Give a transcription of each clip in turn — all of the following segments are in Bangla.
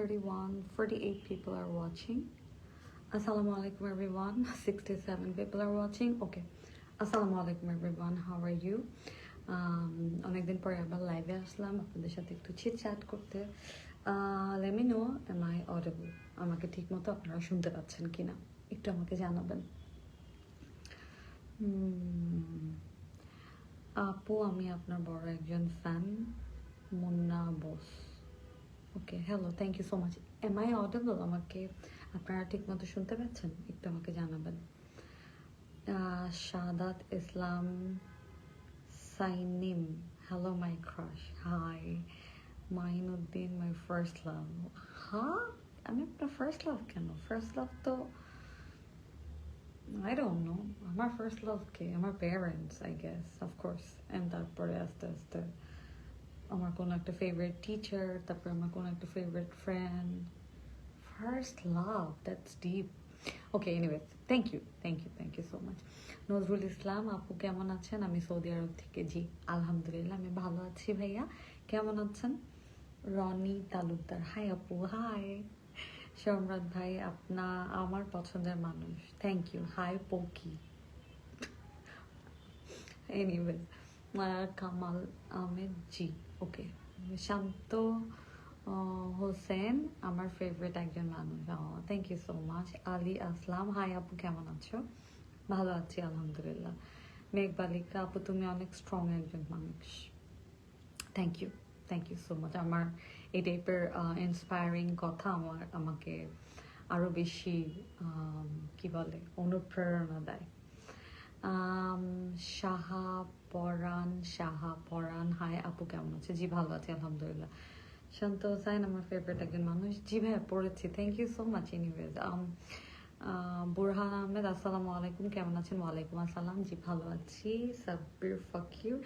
31, 48 people are watching. Assalamu alaikum everyone. 67 people are watching. Okay. Alaikum everyone. How are you? Um, অনেকদিন পরে আবার লাইভে আসলাম আপনাদের সাথে একটু ছিট চ্যাট করতে let me know am I audible আমাকে ঠিকমতো আপনারা শুনতে পাচ্ছেন কিনা একটু আমাকে জানাবেন আপু আমি আপনার বড় একজন fan Munna Bose okay hello thank you so much am I audible আমাকে আপনারা ঠিকমতো শুনতে পাচ্ছেন? একটু আমাকে জানাবেন। Shahadat Islam সাইনিম। Hello my crush hi Mainuddin my first love হ্যাঁ আমি আপনার ফার্স্ট লাভ কেন? ফার্স্ট লাভ তো, I don't know. আমার ফার্স্ট লাভ কে? আমার parents I guess of course and তারপরে আস্তে আস্তে আমার কোনো একটা ফেভারিট টিচার তারপরে আমার কোনো একটা favourite friend first love that's deep okay anyway thank you thank you thank you so much Nazrul Islam, আপু কেমন আছেন? আমি সৌদি আরব থেকে, জি, আলহামদুলিল্লাহ, আমি ভালো আছি ভাইয়া। কেমন আছেন? রনি তালুকদার হাই আপু হাই সম্রাট ভাই, আপনা, আমার পছন্দের মানুষ থ্যাংক ইউ হাই পকি। এনিওয়ে কামাল আহমেদ, জি। ওকে শান্ত হোসেন আমার ফেভারিট একজন মানুষ। Thank you so much Ali Aslam hi আপু, কেমন আছো? ভালো আছি, আলহামদুলিল্লাহ। মেঘবালিকা, আপু, তুমি অনেক স্ট্রং একজন মানুষ। Thank you thank you so much আমার এই টাইপের ইন্সপায়ারিং কথা আমার, আমাকে আরও বেশি কি বলে, অনুপ্রেরণা দেয়। সাহা পরাণ সাহা পরাণ। হাই আপু, কেমন আছে? জি, ভালো আছে, আলহামদুলিল্লাহ। শান্ত হোসাইন, আমার ফেভারিট একজন মানুষ। জি ভাইয়া, পড়েছি। Thank you so much anyways Burhan Ahmed, আসসালামু আলাইকুম। কেমন আছেন? ওয়ালাইকুম আসসালাম। জি, ভালো আছি। সাব্বির ফাকির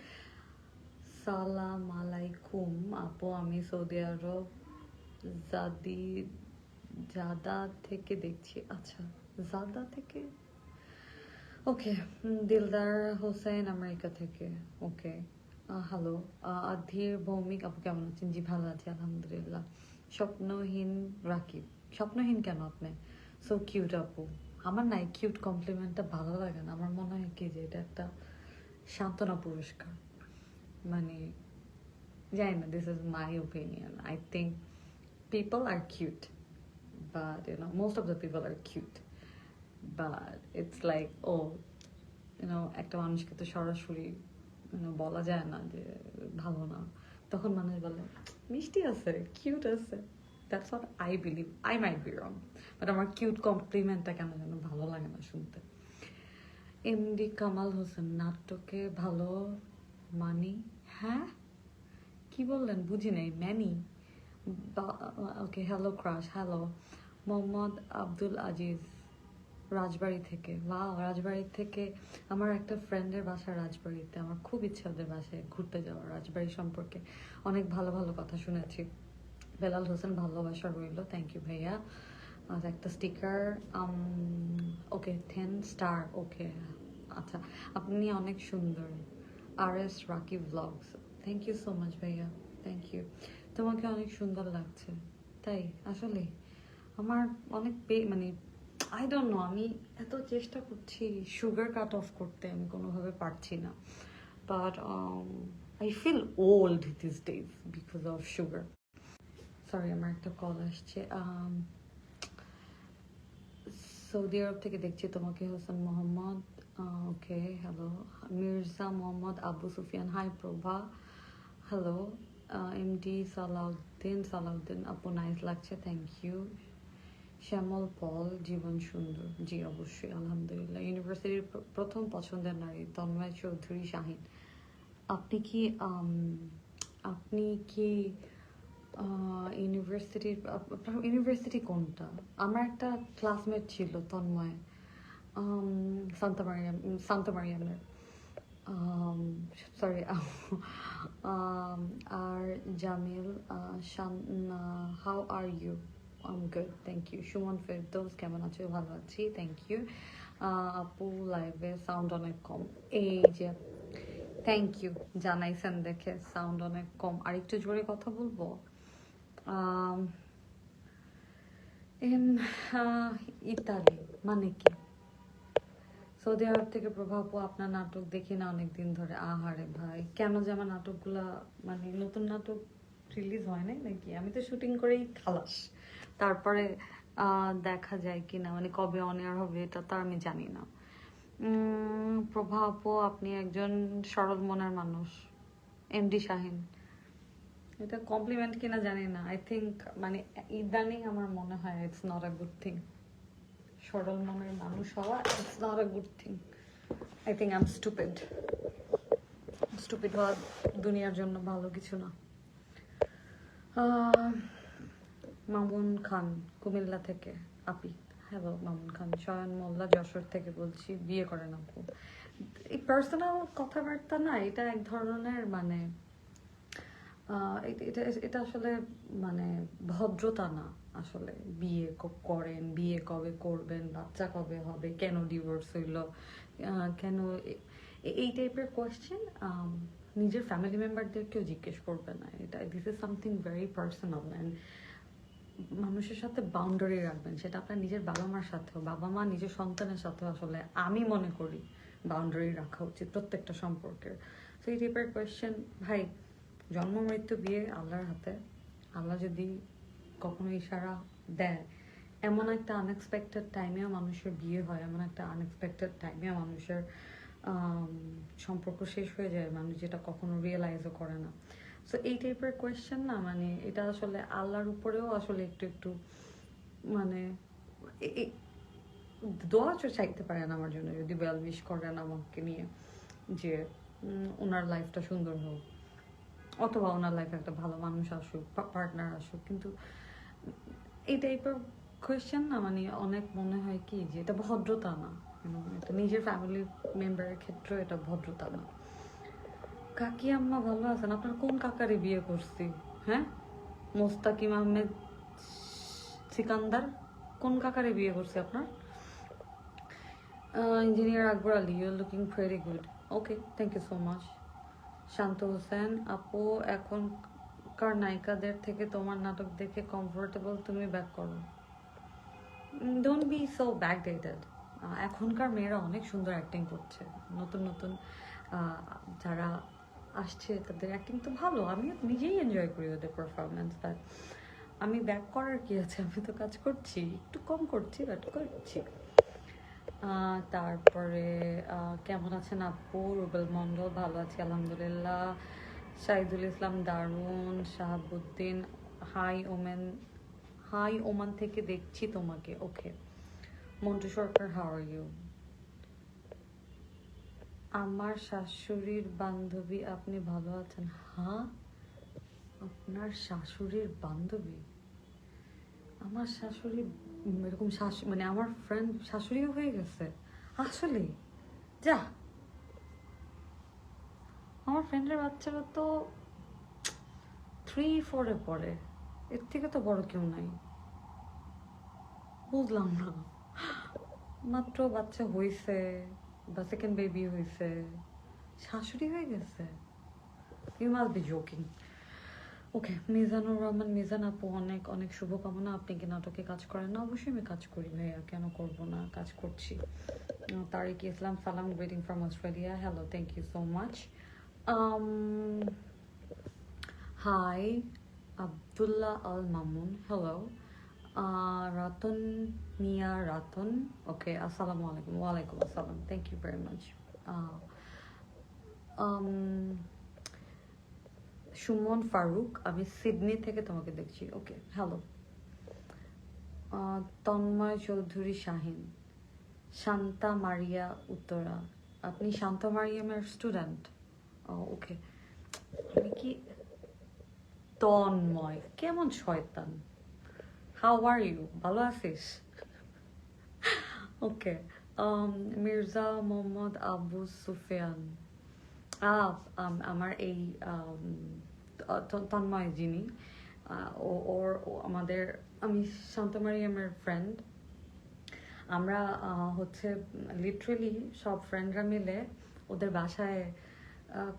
সালাম আলাইকুম। আপু, আমি সৌদি আরব জাদি, জাদা থেকে দেখছি। আচ্ছা জাদা থেকে? ওকে দিলদার হোসেন আমেরিকা থেকে। ওকে হ্যালো আধির ভৌমিক আপু কেমন আছেন? জি, ভালো আছি, আলহামদুলিল্লাহ। স্বপ্নহীন রাকিব। স্বপ্নহীন কেন আপনি? সো কিউট আপু। আমার না কিউট কমপ্লিমেন্টটা ভালো লাগে না। আমার মনে হয় কি যে এটা একটা সান্ত্বনা পুরস্কার। মানে জানি না this is my opinion I think people are cute but you know most of the people are cute but it's like oh you know একটা মানুষকে তো সরাসরি বলা যায় না যে ভালো না। তখন মানুষ বলে, মিষ্টি আছে কিউট আছে। That's what I believe I might be wrong but আমার কিউট কমপ্লিমেন্টটা কেন যেন ভালো লাগে না শুনতে? এমডি কামাল হোসেন নাটকে ভালো মানি? হ্যাঁ? কি বললেন? বুঝি নাই Manny okay hello crush hello Mohammad Abdul Aziz Rajbari থেকে। বা রাজবাড়ি থেকে আমার একটা ফ্রেন্ডের বাসা রাজবাড়িতে। আমার খুব ইচ্ছা ওদের বাসায় ঘুরতে যাওয়ার রাজবাড়ি সম্পর্কে। অনেক ভালো ভালো কথা শুনেছি। বেলাল হোসেন ভালোবাসা রইল থ্যাংক ইউ ভাইয়া। আর একটা sticker okay ten star okay আচ্ছা আপনি অনেক সুন্দর। আর S Rakib blogs thank you so much ভাইয়া থ্যাংক ইউ তোমাকে অনেক সুন্দর লাগছে, তাই আসলে আমার অনেক পে মানে আই ডোন্ট নো আমি এত চেষ্টা করছি সুগার কাট অফ করতে আমি কোনোভাবে পারছি না। But I feel old this days because of sugar sorry আমার একটা কল আসছে Um, সৌদি আরব থেকে দেখছি তোমাকে Hossain Mohammad okay hello Mirza Mohammad Abu Sufian hi Prova hello MD Salauddin Salauddin আপু নাইস লাগছে থ্যাংক ইউ শ্যামল পল, জীবন সুন্দর। জি, অবশ্যই, আলহামদুলিল্লাহ। ইউনিভার্সিটির প্র- প্রথম পছন্দের নারী তন্ময় চৌধুরী শাহিন। আপনি কি আপনি কি ইউনিভার্সিটির ইউনিভার্সিটি কোনটা? আমার একটা ক্লাসমেট ছিল তন্ময় সান্তা মারিয়াম সান্তা মারিয়ামের। Sorry R Jamil how are you I'm good thank you Sumon Ferdous কেমন আছো ভালো আছি থ্যাংক ইউ আপু লাইভে সাউন্ড অনেক কম এই যে থ্যাংক ইউ জানাইছেন দেখে সাউন্ড অনেক কম আর একটু জোরে কথা বলব? Um, ইন ইতালি মানে কি? সৌদি আরব থেকে প্রভাব আপনার নাটক দেখি না অনেকদিন ধরে। আহারে ভাই কেন যে আমার নাটকগুলা মানে নতুন নাটক রিলিজ হয় নাই নাকি? আমি তো শুটিং করেই খালাস। তারপরে দেখা যায় কি না মানে কবে অন এয়ার হবে এটা তো আমি জানি না। প্রভা আপু, আপনি একজন সরল মনের মানুষ এমডি শাহিন। এটা কমপ্লিমেন্ট কিনা জানি না। আই থিঙ্ক মানে ইদানিং আমার মনে হয় it's not a good thing সরল মনের মানুষ হওয়া it's not a good thing I think I am stupid stupid হওয়া দুনিয়ার জন্য ভালো কিছু না। মামুন খান, কুমিল্লা থেকে আপি হ্যালো মামুন খান। শয়ন মোল্লা, যশোর থেকে বলছি, বিয়ে করেন আপু। এই পার্সোনাল কথাবার্তা না, এটা এক ধরনের মানে এটা- এটা আসলে মানে ভদ্রতা না আসলে। বিয়ে করেন, বিয়ে কবে করবেন, বাচ্চা কবে হবে, কেন ডিভোর্স হইল কেন এই টাইপের কোয়েশ্চেন নিজের ফ্যামিলি মেম্বারদেরকেও জিজ্ঞেস করবে না। এটা this is something very personal and মানুষের সাথে বাউন্ডারি রাখবেন, সেটা আপনার নিজের বাবা মার সাথেও, বাবা মা নিজের সন্তানের সাথেও আসলে আমি মনে করি বাউন্ডারি রাখা উচিত প্রত্যেকটা সম্পর্কের। তো এই টাইপের কোয়েশ্চেন ভাই, জন্ম, মৃত্যু, বিয়ে, আল্লাহর হাতে, আল্লাহ যদি কখনো ইশারা দেয়, এমন একটা আনএক্সপেক্টেড টাইমেও মানুষের বিয়ে হয়, এমন একটা আনএক্সপেক্টেড টাইমেও মানুষের সম্পর্ক শেষ হয়ে যায়, মানুষ যেটা কখনো রিয়েলাইজও করে না। সো এই টাইপের কোয়েশ্চেন না মানে এটা আসলে আল্লাহর উপরেও আসলে একটু একটু মানে দোয়া চাইতে পারেন আমার জন্য যদি ওয়েল উইশ করেন আমাকে নিয়ে যে ওনার লাইফটা সুন্দর হোক। অথবা ওনার লাইফে একটা ভালো মানুষ আসুক পার্টনার আসুক, কিন্তু এই টাইপের কোয়েশ্চেন না মানে অনেক মনে হয় কি যে, এটা ভদ্রতা না। এটা নিজের ফ্যামিলি মেম্বারের ক্ষেত্রেও এটা ভদ্রতা না। কাকি আম্মা ভালো আছেন? আপনার কোন কাকারে বিয়ে করছি? হ্যাঁ? মোস্তাকিম আহমেদ সিকান্দার। কোন কাকারে বিয়ে করছে আপনার? Engineer Akbar Ali. You looking very good okay thank you so much Shanto Hossain, আপু এখনকার নায়িকাদের থেকে তোমার নাটক দেখে কমফোর্টেবল তুমি ব্যাক করো? ডোন্ট বি সো ব্যাকডেটেড এখনকার মেয়েরা অনেক সুন্দর অ্যাক্টিং করছে। নতুন নতুন যারা আসছে তাদের অ্যাক্টিং তো ভালো আমি নিজেই এনজয় করি ওদের পারফরমেন্স বাট আমি ব্যাক করার কি আছে? আমি তো কাজ করছি, একটু কম করছি বাট করছি। তারপরে কেমন আছেন আপু? রুবেল মন্ডল ভালো আছি, আলহামদুলিল্লাহ। শাহিদুল ইসলাম দারুণ শাহাবুদ্দিন হাই ওমেন হাই ওমান থেকে দেখছি তোমাকে ওকে মন্টু সরকার হাওয়ার ইউ আমার শাশুড়ির বান্ধবী, আপনি ভালো আছেন? হ্যাঁ আপনার শাশুড়ির বান্ধবী? আমার শাশুড়ি, এরকম শাশু মানে আমার ফ্রেন্ড শাশুড়িও হয়ে গেছে। আসলে, যা। আমার ফ্রেন্ডের বাচ্চারা তো থ্রি ফোরে পড়ে। এর থেকে তো বড় কেউ নাই। বুঝলাম না। মাত্র বাচ্চা হইছে। বা সেকেন্ড বেবি হয়েছে শাশুড়ি হয়ে গেছে। You must be joking okay Mizanur Rahman, Mizan আপু, অনেক অনেক শুভকামনা। আপনি কি নাটকে কাজ করেন না? অবশ্যই আমি কাজ করি, ভাইয়া। কেন করব না? কাজ করছি। তারিক ইসলাম সালাম greeting from Australia hello thank you so much hi Abdullah Al Mamun hello Ratan Mia Ratan okay আসসালামু আলাইকুম ওয়ালাইকুম আসসালাম thank you very much Sumon Faruk আমি সিডনি থেকে তোমাকে দেখছি। ওকে হ্যালো তন্ময় চৌধুরী শাহিন শান্তা মারিয়া উত্তরা আপনি শান্তা মারিয়ামের স্টুডেন্ট ওকে আমি কি তন্ময় কেমন শয়তান হাউ আর ইউ ভালো আছিস ওকে মির্জা মোহাম্মদ আবু সুফিয়ান আমার এই তন্ময় যিনি ওর আমাদের আমি শান্তমারিয়ামের ফ্রেন্ড আমরা হচ্ছে লিটারেলি সব ফ্রেন্ডরা মিলে ওদের বাসায়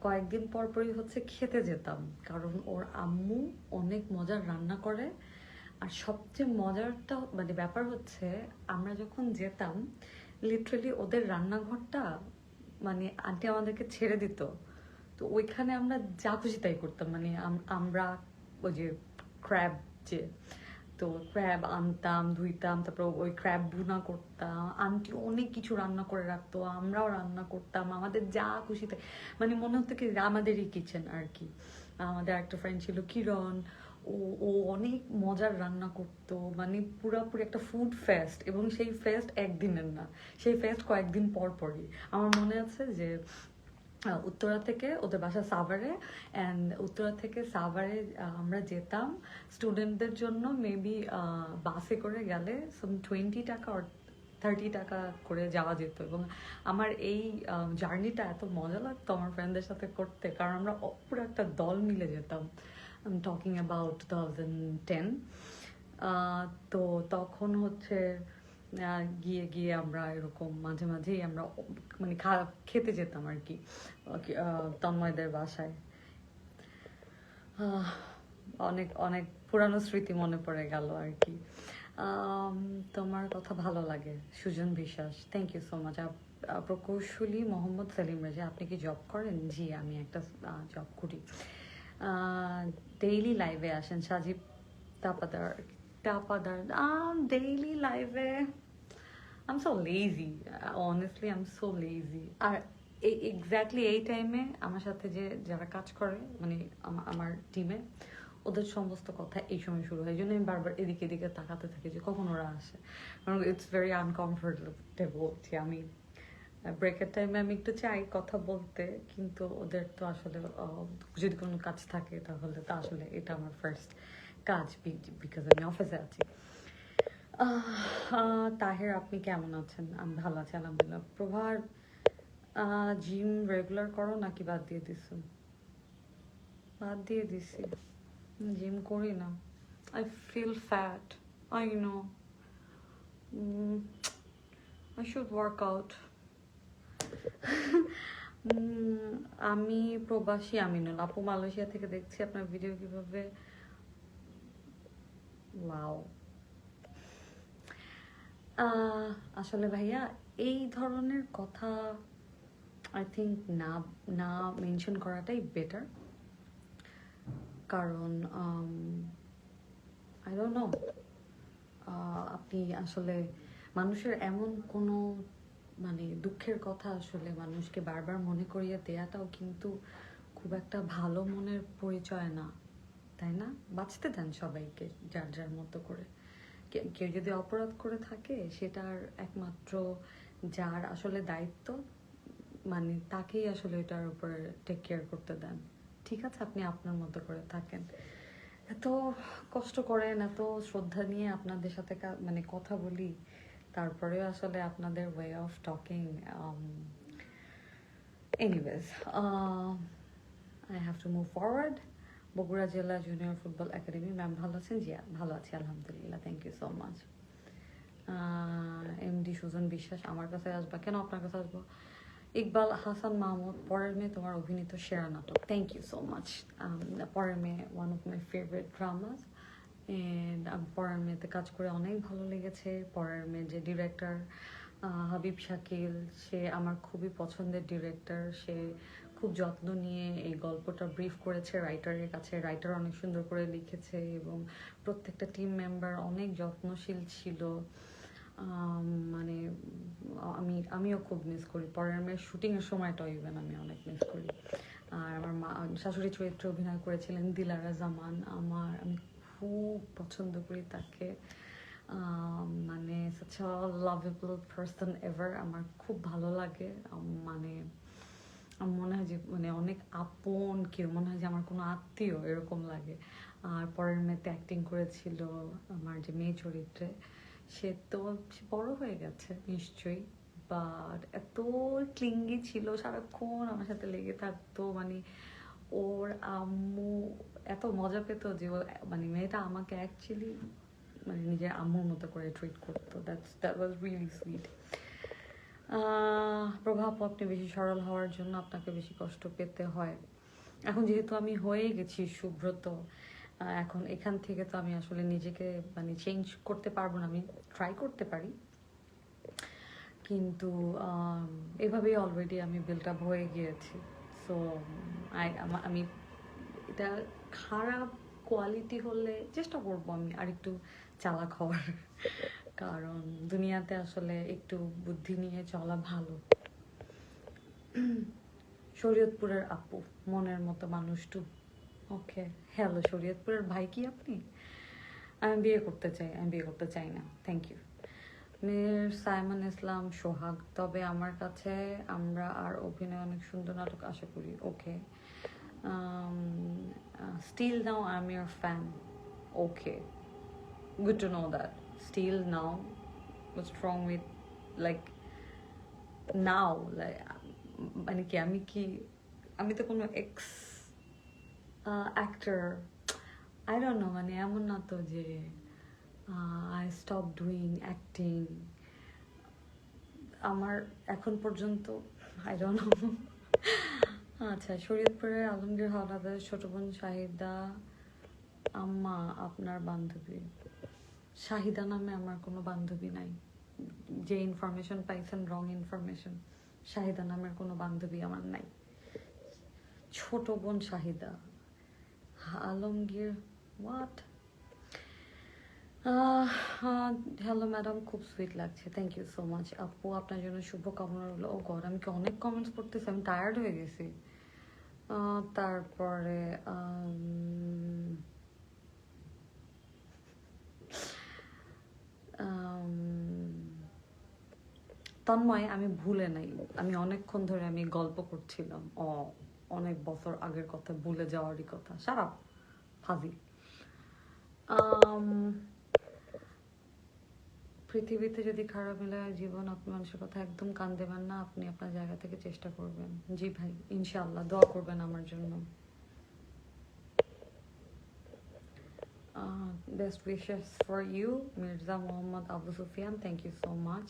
কয়েকদিন পর পরই হচ্ছে খেতে যেতাম। কারণ ওর আম্মু অনেক মজার রান্না করে। আর সবচেয়ে মজারটা মানে ব্যাপার হচ্ছে, আমরা যখন যেতাম লিটারেলি ওদের রান্নাঘরটা মানে আন্টি আমাদেরকে ছেড়ে দিত। তো ওইখানে আমরা যা খুশি তাই করতাম। মানে আমরা ওই যে ক্র্যাব যে, তো ক্র্যাব আনতাম, ধুইতাম, তারপর ওই ক্র্যাব ভুনা করতাম। আন্টি অনেক কিছু রান্না করে রাখতো, আমরাও রান্না করতাম, আমাদের যা খুশি তাই। মানে মনে হতো কি, আমাদেরই কিচেন আর কি। আমাদের একটা ফ্রেন্ড ছিল কিরণ ও ও অনেক মজার রান্না করতো মানে পুরাপুরি একটা ফুড ফেস্ট এবং সেই ফেস্ট একদিনের না, সেই ফেস্ট কয়েকদিন পর পরই। আমার মনে আছে যে উত্তরা থেকে ওদের বাসা সাভারে অ্যান্ড উত্তরা থেকে সাভারে আমরা যেতাম। স্টুডেন্টদের জন্য মেবি বাসে করে গেলে সাম টোয়েন্টি টাকা আর থার্টি টাকা করে যাওয়া যেত এবং আমার এই জার্নিটা এত মজা লাগতো আমার ফ্রেন্ডদের সাথে করতে, কারণ আমরা অ- পুরো একটা দল মিলে যেতাম। I talking about two thousand ten তো তখন হচ্ছে গিয়ে গিয়ে আমরা এরকম মাঝে মাঝেই আমরা মানে খা- খেতে যেতাম আর কি তন্ময়দের বাসায়। অনেক অনেক পুরানো স্মৃতি মনে পড়ে গেল আর কি। তোমার কথা ভালো লাগে, সুজন বিশ্বাস। থ্যাংক ইউ সো মাচ প্রকৌশলী মোহাম্মদ সেলিম রাজা, আপনি কি জব করেন? জি, আমি একটা জব করি। ডেইলি লাইভে আসেন সাজিব তাপাদার তাপাদার ডেইলি লাইভে I'm so lazy Uh, Honestly, so lazy আর এই এক্স্যাক্টলি এই টাইমে আমার সাথে যে যারা কাজ করে মানে আমার টিমে ওদের সমস্ত কথা এই সময় শুরু হয়। এই জন্য আমি বারবার এদিকে এদিকে তাকাতে থাকি যে কখন ওরা আসে। কারণ ইটস ভেরি আনকমফোর্টেবল যে আমি ব্রেকের টাইমে আমি একটু চাই কথা বলতে, কিন্তু ওদের তো আসলে যদি কোনো কাজ থাকে তাহলে তো আসলে এটা আমার ফার্স্ট কাজ বিকজ আমি অফিসে আছি। তাহের আপনি কেমন আছেন? আমি ভালো আছি, আলহামদুলিল্লাহ। প্রভার জিম রেগুলার করো নাকি বাদ দিয়ে দিছো? বাদ দিয়ে দিছি। জিম করি না। I feel fat I know I should work out আমি প্রবাসী আমিনুল। আপু মালয়েশিয়া থেকে দেখছি আপনার ভিডিও কীভাবে? ওয়াও আসলে ভাইয়া, এই ধরনের কথা আই থিঙ্ক না না মেনশন করাটাই বেটার কারণ আই ডোন্ট নো আপনি আসলে মানুষের এমন কোনো মানে দুঃখের কথা আসলে মানুষকে বারবার মনে করিয়ে দেয়াটাও কিন্তু খুব একটা ভালো মনের পরিচয় না, তাই না? বাঁচতে দেন সবাইকে যার যার মতো করে। কেউ যদি অপরাধ করে থাকে সেটার একমাত্র যার আসলে দায়িত্ব মানে তাকেই আসলে এটার উপরে টেক কেয়ার করতে দেন। ঠিক আছে, আপনি আপনার মতো করে থাকেন। এত কষ্ট করেন, এত শ্রদ্ধা নিয়ে আপনাদের সাথে মানে কথা বলি তারপরেও আসলে আপনাদের way of talking anyways I have to move forward Bogura জেলা জুনিয়র ফুটবল একাডেমি ম্যাম ভালো আছেন? জি, ভালো আছি, আলহামদুলিল্লাহ thank you so much MD Sujon Biswas, আমার কাছে আসবা? কেন আপনার কাছে আসব? ইকবাল হাসান মাহমুদ, পরের মেয়ে তোমার অভিনীত সেরা নাটক। Thank you so much Porer Meye one of my favourite dramas পরের মেয়েতে কাজ করে অনেক ভালো লেগেছে। পরের মেয়ে যে ডিরেক্টর হাবিব শাকিল, সে আমার খুবই পছন্দের ডিরেক্টর সে খুব যত্ন নিয়ে এই গল্পটা ব্রিফ করেছে রাইটারের কাছে। রাইটার অনেক সুন্দর করে লিখেছে এবং প্রত্যেকটা টিম মেম্বার অনেক যত্নশীল ছিল। মানে আমি, আমিও খুব মিস করি। পরের মেয়ের শুটিংয়ের সময়টাও ইভেন আমি অনেক মিস করি। আর আমার মা, শাশুড়ি চরিত্রে অভিনয় করেছিলেন দিলারা জামান। আমার, আমি খুব পছন্দ করি তাকে। মানে লাভেবল পার্সন এভার আমার খুব ভালো লাগে। মানে আমার মনে হয় যে মানে অনেক আপন কেউ, মনে হয় যে আমার কোনো আত্মীয় এরকম লাগে। আর পরের মেয়েতে অ্যাক্টিং করেছিল আমার যে মেয়ে চরিত্রে, সে তো বড় হয়ে গেছে নিশ্চয়ই। বাট এত ক্লিঙ্গি ছিল, সারাক্ষণ আমার সাথে লেগে থাকতো মানে ওর আম্মু এত মজা পেত যে মানে মেয়েটা আমাকে অ্যাকচুয়ালি মানে নিজের আম্মুর মতো করে ট্রিট করতো। That's that was really sweet প্রভাব আপনি বেশি সরল হওয়ার জন্য আপনাকে বেশি কষ্ট পেতে হয়। এখন যেহেতু আমি হয়ে গেছি সুব্রত এখন এখান থেকে তো আমি আসলে নিজেকে মানে চেঞ্জ করতে পারব না, আমি ট্রাই করতে পারি। কিন্তু এভাবেই অলরেডি আমি বিল্ড আপ হয়ে গিয়েছি। সো আমি এটা খারাপ কোয়ালিটি হলে চেষ্টা করব আমি আর একটু চালাক হওয়ার। কারণ দুনিয়াতে আসলে একটু বুদ্ধি নিয়ে চলা ভালো। শরীয়তপুরের আপু, মনের মতো মানুষটু ওকে হ্যালো শরীয়তপুরের ভাই কি আপনি? আমি বিয়ে করতে চাই, আমি বিয়ে করতে চাই না। Thank you Mir Saimon Islam Sohag. তবে আমার কাছে আমরা আর অভিনয় অনেক সুন্দর নাটক আশা করি, okay. Still now I am your fan okay. Good to know that still now wrong with, like, now? Like মানে কি, আমি কি, আমি তো কোনো ex actor I don't know মানে এমন না তো যে আই স্টপ ডুইং অ্যাক্টিং আমার এখন পর্যন্ত আই ডোন্ট নো আচ্ছা শরীয়তপুরের আলমগীর হাওলাদার ছোট বোন শাহিদা, আম্মা আপনার বান্ধবী। শাহিদা নামে আমার কোনো বান্ধবী নাই। যে ইনফরমেশন পাইছেন রং ইনফরমেশন শাহিদা নামের কোনো বান্ধবী আমার নাই। ছোট বোন Shahida. Alamgir what hello madam খুব সুইট লাগছে থ্যাংক ইউ সো মাচ আপু আপনার জন্য শুভকামনা রইল। ও গড আমি কি অনেক কমেন্টস পড়তেছি আমি টায়ার্ড হয়ে গেছি। তারপরে তন্ময় আমি ভুলে নাই। আমি অনেকক্ষণ ধরে আমি গল্প করছিলাম। ও অনেক বছর আগের কথা ভুলে যাওয়ারই কথা। সারা ফাজি আম, পৃথিবীতে যদি খারাপ জীবন, আপনি মানুষের কথা একদম কান দেবেন না, আপনি আপনার জায়গা থেকে চেষ্টা করবেন। জি ভাই ইনশাল্লাহ দোয়া করবেন আমার জন্য। Best wishes for you Mirza Mohammad Abu Sufian thank you so much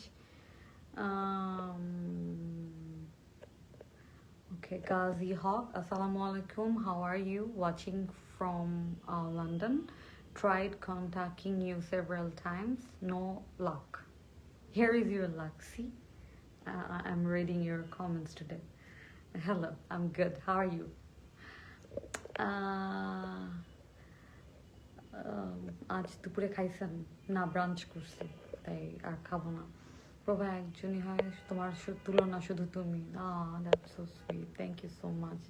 okay Gazi Haque, আসসালামু আলাইকুম how are you watching from London Tried contacting you several times. No luck. Here is your luck. See, uh, I'm reading your comments today. Hello, I'm good. How are you? Uh, আজ দুপুরে খাইছেন না ব্রাঞ্চ করছি তাই আর খাব না প্রভা একজনই হয় তোমার তুলনা শুধু তুমি that's so sweet thank you so much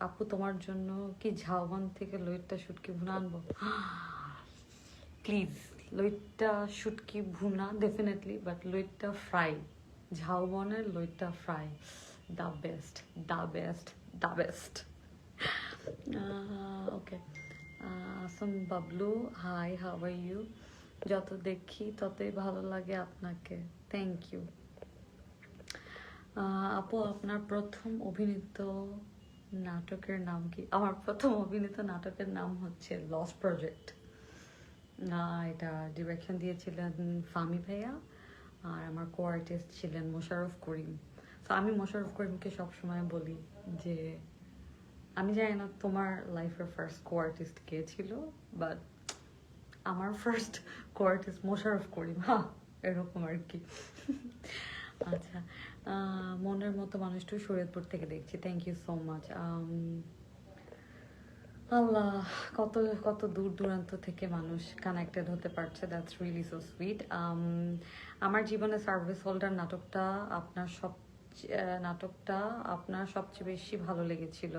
আপু, তোমার জন্য কি ঝাউবন থেকে লইটটা শুটকি ভুনা আনব? প্লিজ লইটটা শুটকি ভুনা ডেফিনেটলি বাট লইটটা ফ্রাই ঝাউবনের লইটটা fry the best the best the best okay Assam Bablu hi how are you যত দেখি ততই ভালো লাগে আপনাকে। থ্যাংক ইউ আপু, আপনার প্রথম অভিনীত নাটকের নাম কি? আমার প্রথম অভিনীত নাটকের নাম হচ্ছে লস প্রজেক্ট এটা ডিরেকশন দিয়েছিলেন ফামি ভাইয়া আর আমার কো আর্টিস্ট ছিলেন মোশারফ করিম। তো আমি মোশারফ করিমকে সবসময় বলি যে, আমি জানি না তোমার লাইফের ফার্স্ট কো আর্টিস্ট কে ছিল বাট আমার first co artist Mosharraf Karim. হ্যাঁ এরকম আর কি। আচ্ছা মনের মতো মানুষটা শরীয়তপুর থেকে দেখছি। থ্যাংক ইউ সো মাচ আল্লাহ, কত কত দূর দূরান্ত থেকে মানুষ কানেক্টেড হতে পারছে। দ্যাটস রিয়েলি সো সুইট আমার জীবনে সার্ভিস হোল্ডার নাটকটা আপনার সব নাটকটা আপনার সবচেয়ে বেশি ভালো লেগেছিল।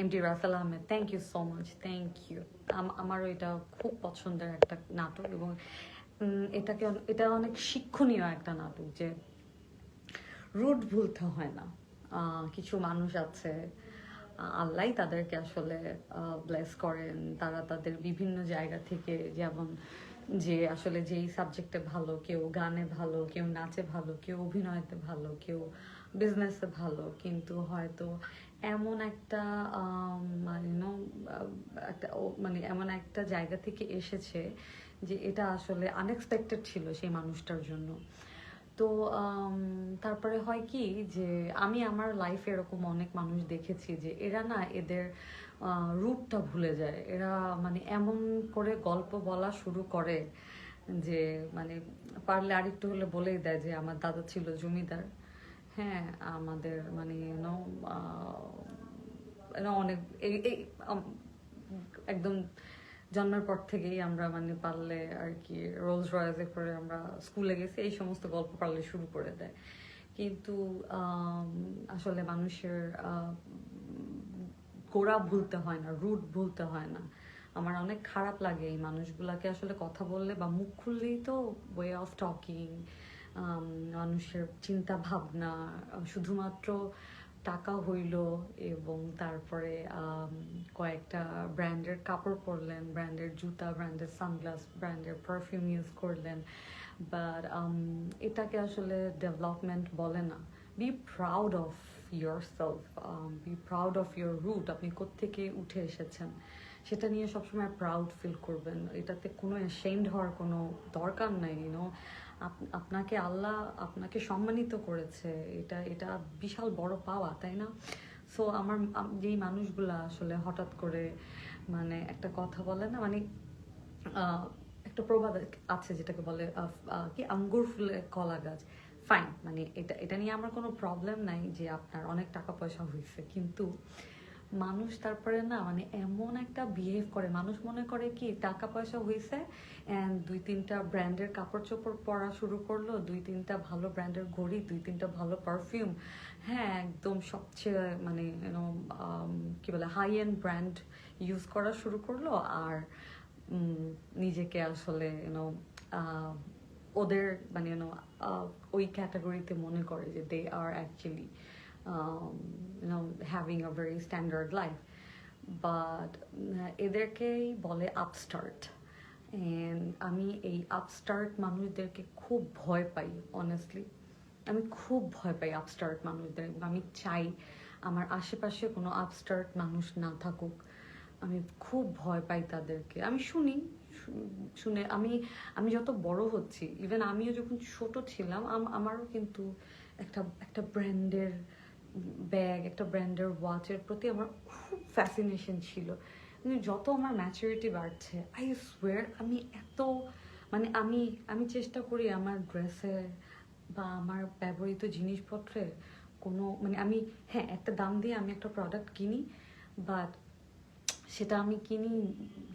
M D Rasel Ahmed thank you so much thank you আমারও এটা খুব পছন্দের একটা নাটক এবং এটাকে এটা অনেক শিক্ষণীয় একটা নাটক যে রুট ভুলতে হয় না। কিছু মানুষ আছে আল্লাহ তাদেরকে আসলে ব্লেস করেন। তারা তাদের বিভিন্ন জায়গা থেকে যেমন যে আসলে যেই সাবজেক্টে ভালো কেউ গানে ভালো কেউ নাচে ভালো কেউ অভিনয়তে ভালো কেউ বিজনেসে ভালো। কিন্তু হয়তো এমন একটা আম, মানে একটা মানে এমন একটা জায়গা থেকে এসেছে যে এটা আসলে আনএক্সপেক্টেড ছিল সেই মানুষটার জন্য। তো তারপরে হয় কি যে আমি আমার লাইফে এরকম অনেক মানুষ দেখেছি যে এরা না এদের রুটটা ভুলে যায়। এরা মানে এমন করে গল্প বলা শুরু করে যে মানে পারলে আরেকটু হলে বলেই দেয় যে আমার দাদা ছিল জমিদার। হ্যাঁ আমাদের মানে অনেক একদম জন্মের পর থেকেই আমরা মানে পারলে আর কি রোলস রয়েসে করে আমরা স্কুলে গেছি, এই সমস্ত গল্প পারলে শুরু করে দেয়। কিন্তু আসলে মানুষের গোড়া ভুলতে হয় না রুট ভুলতে হয় না। আমার অনেক খারাপ লাগে এই মানুষগুলাকে আসলে কথা বললে বা মুখ খুললেই তো ওয়ে অফ টকিং মানুষের চিন্তা ভাবনা, শুধুমাত্র টাকা হইল এবং তারপরে কয়েকটা ব্র্যান্ডের কাপড় পরলেন, ব্র্যান্ডের জুতা, ব্র্যান্ডের সানগ্লাস, ব্র্যান্ডের পারফিউম ইউজ করলেন। বাট এটাকে আসলে ডেভেলপমেন্ট বলে না। Be proud of yourself be proud of your root আপনি কোত্থেকে উঠে এসেছেন? সেটা নিয়ে সবসময় প্রাউড ফিল করবেন। এটাতে কোনো অ্যাশেমড হওয়ার কোনো দরকার নাই ইউনো আপনাকে আল্লাহ আপনাকে সম্মানিত করেছে। এটা এটা বিশাল বড় পাওয়া, তাই না? সো আমার যেই মানুষগুলা আসলে হঠাৎ করে মানে একটা কথা বলে না মানে একটা প্রবাদ আছে যেটাকে বলে কি, আঙ্গুর ফুলে কলা গাছ। ফাইন মানে এটা এটা নিয়ে আমার কোনো প্রবলেম নাই যে আপনার অনেক টাকা পয়সা হয়েছে। কিন্তু মানুষ তারপরে না মানে এমন একটা বিহেভ করে। মানুষ মনে করে কি টাকা পয়সা হয়েছে অ্যান্ড দুই তিনটা ব্র্যান্ডের কাপড় চোপড় পরা শুরু করল, দুই তিনটা ভালো ব্র্যান্ডের ঘড়ি, দুই তিনটা ভালো পারফিউম হ্যাঁ একদম সবচেয়ে মানে ইউনো কি বলে হাই এন্ড ব্র্যান্ড ইউজ করা শুরু করল আর নিজেকে আসলে ইউনো ওদের মানে ইউনো ওই ক্যাটাগরিতে মনে করে যে they are actually you know having a very standard life but এদেরকেই বলে আপস্টার্ট আমি এই আপস্টার্ট মানুষদেরকে খুব ভয় পাই অনেস্টলি আমি খুব ভয় পাই আপস্টার্ট মানুষদের। আমি চাই আমার আশেপাশে কোনো আপস্টার্ট মানুষ না থাকুক। আমি খুব ভয় পাই তাদেরকে। আমি শুনি শুনে আমি আমি যত বড় হচ্ছি ইভেন আমিও যখন ছোট ছিলাম আমারও কিন্তু একটা একটা ব্র্যান্ডের ব্যাগ একটা ব্র্যান্ডের ওয়াচের প্রতি আমার খুব ফ্যাসিনেশন ছিল। কিন্তু যত আমার ম্যাচুরিটি বাড়ছে আই সোয়ার আমি এত মানে আমি আমি চেষ্টা করি আমার ড্রেসে বা আমার ব্যবহৃত জিনিসপত্রে কোনো মানে আমি হ্যাঁ একটা দাম দিয়ে আমি একটা প্রোডাক্ট কিনি বাট সেটা আমি কিনি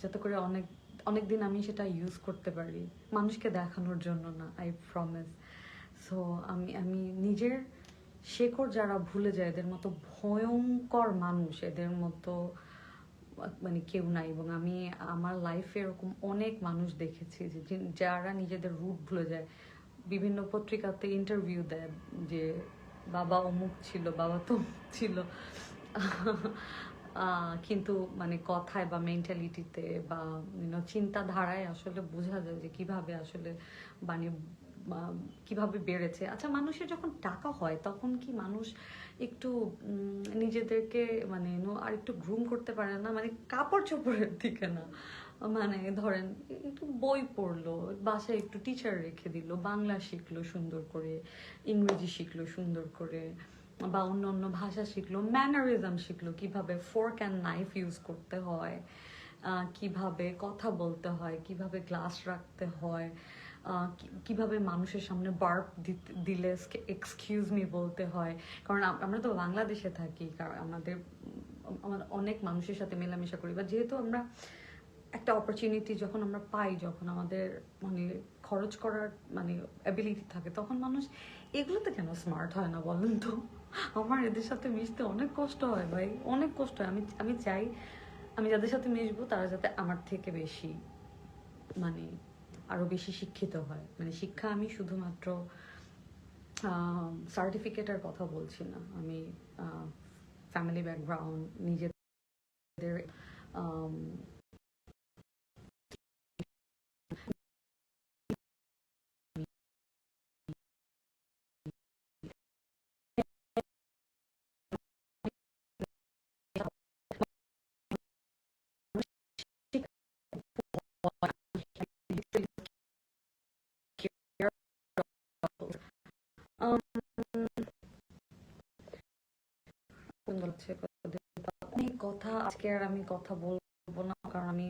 যাতে করে অনেক অনেক দিন আমি সেটা ইউজ করতে পারি। মানুষকে দেখানোর জন্য না আই প্রমিস সো আমি আমি নিজের শেকড় যারা ভুলে যায়, এদের মতো ভয়ঙ্কর মানুষ, এদের মতো মানে কেউ নাই। এবং আমি আমার লাইফে এরকম অনেক মানুষ দেখেছি যে যারা নিজেদের রুট ভুলে যায়। বিভিন্ন পত্রিকাতে ইন্টারভিউ দেয় যে, বাবা অমুক ছিল, বাবা তমুক ছিল। কিন্তু মানে কথায় বা মেন্টালিটিতে বা চিন্তাধারায় আসলে বোঝা যায় যে, কীভাবে আসলে মানে কীভাবে বেড়েছে। আচ্ছা মানুষের যখন টাকা হয়, তখন কি মানুষ একটু নিজেদেরকে মানে আর একটু গ্রুম করতে পারে না? মানে কাপড় চোপড়ের দিকে না? মানে ধরেন, একটু বই পড়ল, বাসায় একটু টিচার রেখে দিল, বাংলা শিখলো সুন্দর করে, ইংরেজি শিখলো সুন্দর করে, বা অন্য অন্য ভাষা শিখলো ম্যানারিজম শিখলো, কীভাবে ফোর্ক অ্যান্ড নাইফ ইউজ করতে হয় কীভাবে কথা বলতে হয়, কীভাবে গ্লাস রাখতে হয় কীভাবে মানুষের সামনে বার্প দিলে এক্সকিউজ মি বলতে হয়। কারণ আমরা তো বাংলাদেশে থাকি কারণ আমাদের অনেক মানুষের সাথে মেলামেশা করি। বা যেহেতু আমরা একটা অপরচুনিটি যখন আমরা পাই, যখন আমাদের মানে খরচ করার মানে অ্যাবিলিটি থাকে, তখন মানুষ এগুলোতে কেন স্মার্ট হয় না বলেন তো? আমার এদের সাথে মিশতে অনেক কষ্ট হয় ভাই, অনেক কষ্ট হয়। আমি আমি চাই, আমি যাদের সাথে মিশবো, তারা যাতে আমার থেকে বেশি মানে আরও বেশি শিক্ষিত হয়। মানে শিক্ষা আমি শুধুমাত্র সার্টিফিকেটের কথা বলছি না। আমি ফ্যামিলি ব্যাকগ্রাউন্ড নিজেদের সুন্দর অনেক কথা, আজকে আর আমি কথা বলব না, কারণ আমি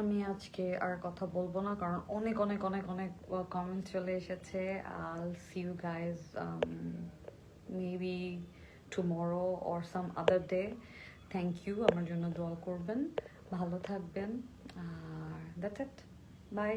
আমি আজকে আর কথা বলব না, কারণ অনেক অনেক অনেক অনেক কমেন্ট চলে এসেছে। I'll see you guys maybe tomorrow or some other day thank you আমার জন্য দোয়া করবেন। ভালো থাকবেন। আর দ্যাটস ইট বাই